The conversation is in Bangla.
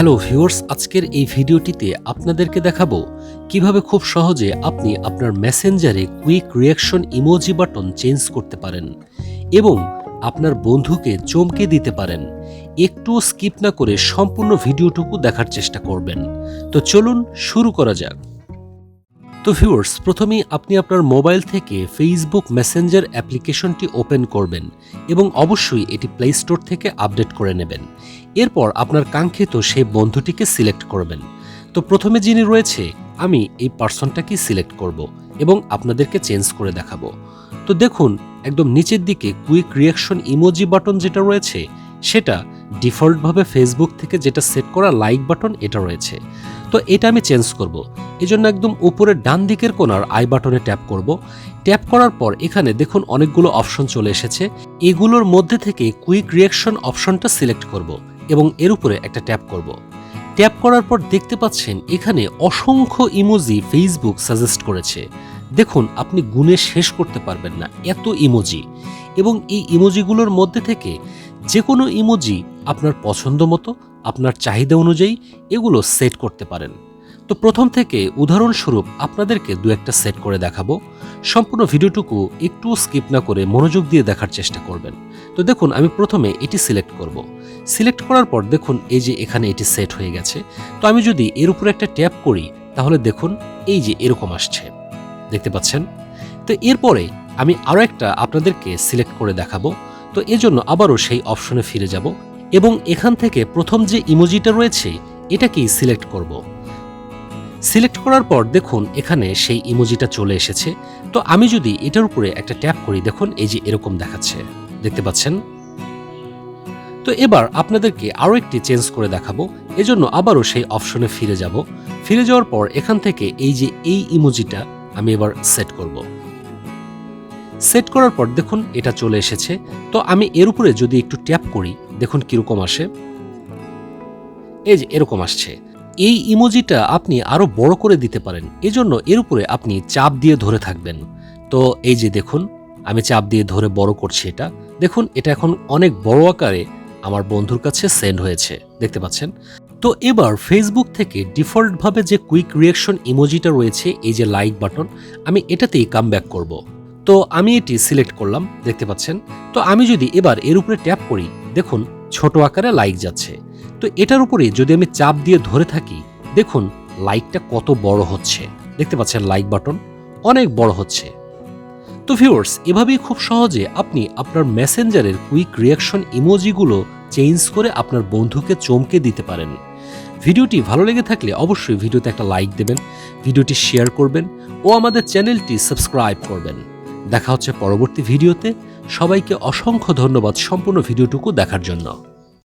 হ্যালো ভিউয়ার্স, আজকের এই ভিডিওটিতে আপনাদেরকে দেখাবো কীভাবে খুব সহজে আপনি আপনার মেসেঞ্জারে quick reaction emoji button change করতে পারেন এবং আপনার বন্ধুকে চমকে দিতে পারেন। একটু স্কিপ না করে সম্পূর্ণ ভিডিওটুকু দেখার চেষ্টা করবেন। তো চলুন শুরু করা যাক। তো ভিউয়ার্স প্রথমেই আপনি আপনার মোবাইল থেকে ফেসবুক মেসেঞ্জার অ্যাপ্লিকেশনটি ওপেন করবেন এবং অবশ্যই এটি প্লে স্টোর থেকে আপডেট করে নেবেন। এরপর আপনার কাঙ্ক্ষিত সেই বন্ধুটিকে সিলেক্ট করবেন। তো প্রথমে যিনি রয়েছে, আমি এই পার্সনটাকে সিলেক্ট করব এবং আপনাদেরকে চেঞ্জ করে দেখাবো। তো দেখুন, একদম নিচের দিকে কুইক রিয়াকশন ইমোজি বাটন যেটা রয়েছে, সেটা ডিফল্টভাবে ফেসবুক থেকে যেটা সেট করা লাইক বাটন এটা রয়েছে। তো এটা আমি চেঞ্জ করব। এজন্য একদম উপরের ডান দিকের কোনার আই বাটনে ট্যাপ করব। ট্যাপ করার পর এখানে দেখুন অনেকগুলো অপশন চলে এসেছে। এগুলোর মধ্যে থেকে কুইক রিয়াকশন অপশনটা সিলেক্ট করব এবং এর উপরে একটা ট্যাপ করব। ট্যাপ করার পর দেখতে পাচ্ছেন এখানে অসংখ্য ইমোজি ফেসবুক সাজেস্ট করেছে। দেখুন, আপনি গুণে শেষ করতে পারবেন না। এত ইমোজি এবং এই ইমোজিগুলোর মধ্যে থেকে যে কোনো ইমোজি আপনার পছন্দ মতো, আপনার চাহিদা অনুযায়ী এগুলো সেট করতে পারেন। তো প্রথম থেকে উদাহরণস্বরূপ আপনাদেরকে দু একটা সেট করে দেখাবো। সম্পূর্ণ ভিডিওটুকু একটু স্কিপ না করে মনোযোগ দিয়ে দেখার চেষ্টা করবেন। তো দেখুন, আমি প্রথমে এটি সিলেক্ট করব। সিলেক্ট করার পর দেখুন, এই যে এখানে এটি সেট হয়ে গেছে। তো আমি যদি এর উপরে একটা ট্যাপ করি, তাহলে দেখুন, এই যে এরকম আসছে। দেখতে পাচ্ছেন? তো এরপরে আমি আরও একটা আপনাদেরকে সিলেক্ট করে দেখাবো। তো এজন্য আবারও সেই অপশনে ফিরে যাব এবং এখান থেকে প্রথম যে ইমোজিটা রয়েছে, এটাকেই সিলেক্ট করব। সিলেক্ট করার পর দেখুন, এখানে সেই ইমোজিটা চলে এসেছে। তো আমি যদি এটার উপরে একটা ট্যাপ করি, দেখুন, এই যে এরকম দেখাচ্ছে। দেখতে পাচ্ছেন? তো এবার আপনাদেরকে আরও একটি চেঞ্জ করে দেখাবো। এজন্য আবারও সেই অপশনে ফিরে যাব। ফিরে যাওয়ার পর এখান থেকে এই যে এই ইমোজিটা আমি এবার সেট করব। সেট করার পর দেখুন এটা চলে এসেছে। তো আমি এর উপরে যদি একটু ট্যাপ করি, দেখুন কীরকম আসে। এই যে এরকম আসছে। এই ইমোজিটা আপনি আরও বড় করে দিতে পারেন। এজন্য এর উপরে আপনি চাপ দিয়ে ধরে থাকবেন। তো এই যে দেখুন, আমি চাপ দিয়ে ধরে বড় করছি এটা। দেখুন, এটা এখন অনেক বড় আকারে আমার বন্ধুর কাছে সেন্ড হয়েছে। দেখতে পাচ্ছেন? তো এবার ফেসবুক থেকে ডিফল্টভাবে যে কুইক রিয়াকশন ইমোজিটা রয়েছে, এই যে লাইক বাটন, আমি এটাতেই কাম ব্যাক করব। তো আমি এটি সিলেক্ট করলাম, দেখতে পাচ্ছেন? তো আমি যদি এবার এর উপরে ট্যাপ করি, দেখুন ছোট আকারে লাইক যাচ্ছে। তো এটার উপরে যদি আমি চাপ দিয়ে ধরে থাকি, দেখুন লাইকটা কত বড় হচ্ছে। দেখতে পাচ্ছেন লাইক বাটন অনেক বড় হচ্ছে। তো ভিউয়ার্স এভাবেই খুব সহজে আপনি আপনার মেসেঞ্জারের কুইক রিয়াকশন ইমোজিগুলো চেঞ্জ করে আপনার বন্ধুকে চমকে দিতে পারেন। ভিডিওটি ভালো লেগে থাকলে অবশ্যই ভিডিওতে একটা লাইক দেবেন, ভিডিওটি শেয়ার করবেন ও আমাদের চ্যানেলটি সাবস্ক্রাইব করবেন। দেখা হচ্ছে পরবর্তী ভিডিওতে। সবাইকে অসংখ্য ধন্যবাদ সম্পূর্ণ ভিডিওটুকু দেখার জন্য।